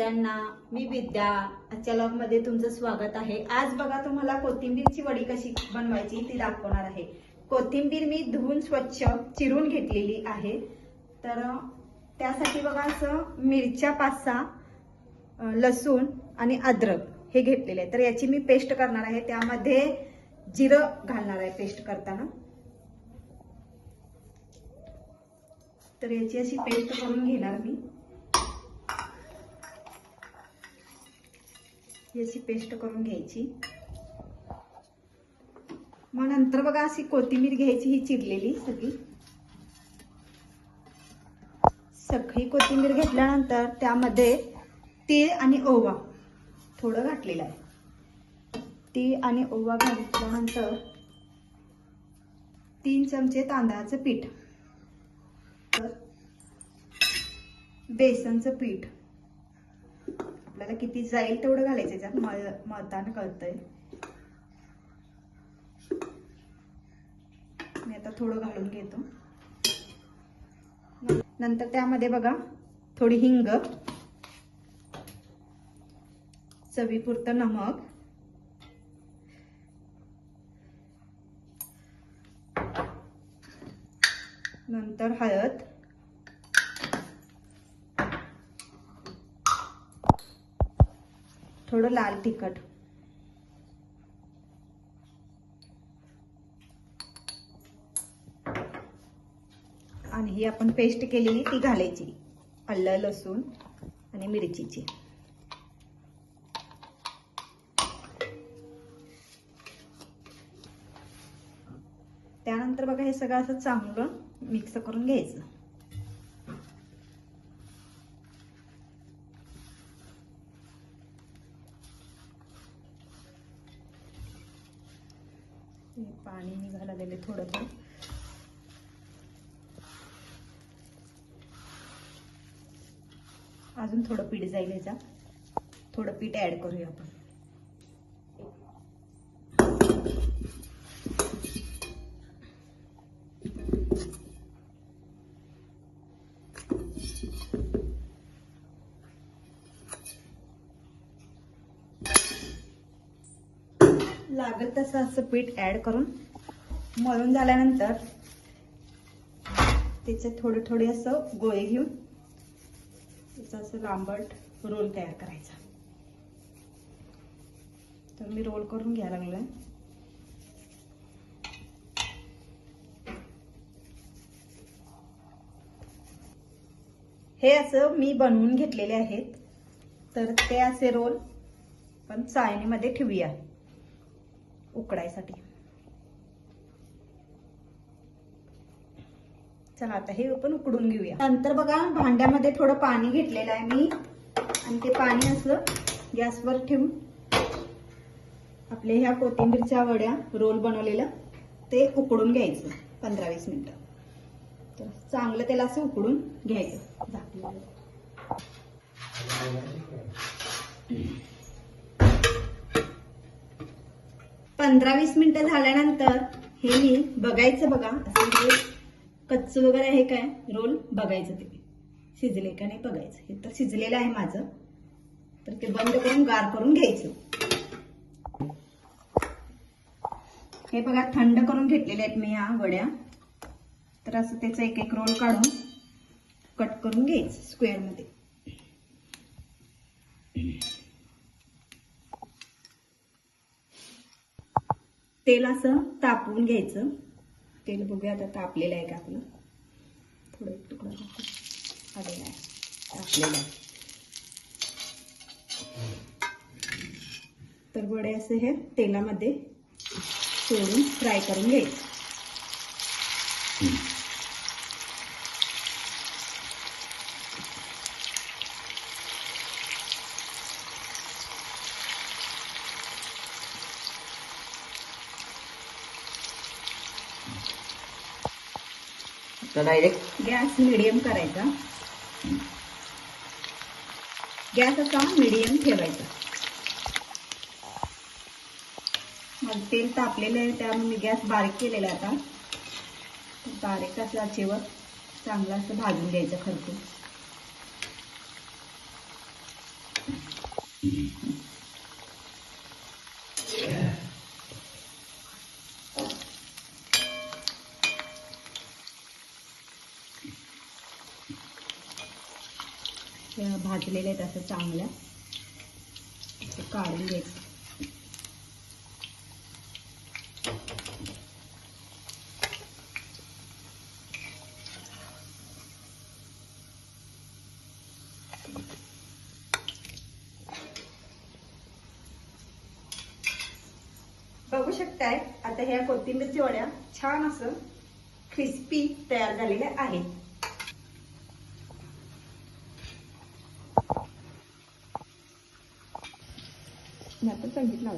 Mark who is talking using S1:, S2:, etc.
S1: सगळ्यांना मी विद्या आजच्या मध्ये तुमचं स्वागत आहे. आज बघा तुम्हाला कोथिंबीरची वडी कशी बनवायची ती दाखवणार आहे. कोथिंबीर मी धुवून स्वच्छ चिरून घेतलेली आहे. तर त्यासाठी बघा असं मिरच्या पाच सहा लसूण आणि अद्रक हे घेतलेले आहे तर याची मी पेस्ट करणार आहे. त्यामध्ये जिरं घालणार आहे पेस्ट करताना. तर याची अशी पेस्ट करून घेणार मी. याची पेस्ट करून घ्यायची. मग नंतर बघा अशी कोथिंबीर घ्यायची ही चिरलेली सगळी. सगळी कोथिंबीर घेतल्यानंतर त्यामध्ये तीळ आणि ओवा थोडं घातलेलं आहे. तीळ आणि ओवा घातल्यानंतर तीन चमचे तांदळाचं पीठ. बेसनचं पीठ. आपल्याला किती जाईल तेवढं घालायचं याच्यात मळ मळताना कळतंय. मी आता थोडं घालून घेतो. नंतर त्यामध्ये बघा थोडी हिंग चवीपुरतं नमक नंतर हळद थोडं लाल तिखट. आणि ही आपण पेस्ट केलेली ती घालायची. आलं लसूण आणि मिरचीची. त्यानंतर बघा हे सगळं असं चांगलं मिक्स करून घ्यायचं. पाणी निघायला गेले थोडं थोडं अजून थोडं पीठ जाईल ह्याचा थोडं पीठ ऍड करूया आपण. लागेल तसं असं पीठ ऍड करून मळून झाल्यानंतर त्याचे थोडे थोडे असं गोळे घेऊन त्याचा असं लांबट रोल तयार करायचा. तर मी रोल करून घ्यायला लागलोय. हे असं मी बनवून घेतलेले आहेत. तर ते असे रोल पण चाळणीमध्ये ठेवूया. उकडायसाठी. चला आता हे आपण उकडून घेऊया. नंतर बघा भांड्यामध्ये थोडं पाणी घेतलेलं आहे मी. आणि ते पाणी असं गॅसवर ठेवून आपल्या ह्या कोथिंबीरच्या वड्या रोल बनवलेलं ते उकडून घ्यायचं पंधरा वीस मिनिटं. तर चांगलं त्याला असं उकडून घ्यायचं. झाकलेलं पंधरा वीस मिनिटं झाल्यानंतर हे मी बघायचं बघा. असं म्हणजे कच्च वगैरे आहे काय? रोल बघायचं ते. शिजले का नाही बघायचं. हे तर शिजलेलं आहे माझं. तर ते बंद करून गार करून घ्यायचं. हे बघा थंड करून घेतलेले आहेत मी या वड्या. तर असं त्याचा एक एक रोल काढून कट करून घ्यायचं स्क्वेअरमध्ये तेल असं तापवून घ्यायचं. तेल बघूया आता तापलेलं आहे का आपलं. थोडं एक तुकडा आलेला आहे तापलेलं आहे. तर वडे असे हे तेलामध्ये सोडून फ्राय करून घ्यायचे.
S2: तर डायरेक्ट
S1: गॅस मिडियम करायचा. गॅस असा मिडियम ठेवायचा. मग तेल तापलेलं आहे त्यामुळे मी गॅस बारीक केलेला आता. बारीक असला चेवर चांगलं असं भाजून द्यायचं खरपून भाजलेल्या आहेत असं चांगल्या काढून घ्यायचं बघू शकताय आता ह्या कोथिंबीरच्या वड्या छान असं क्रिस्पी तयार झालेल्या आहेत.
S2: 那不在你那儿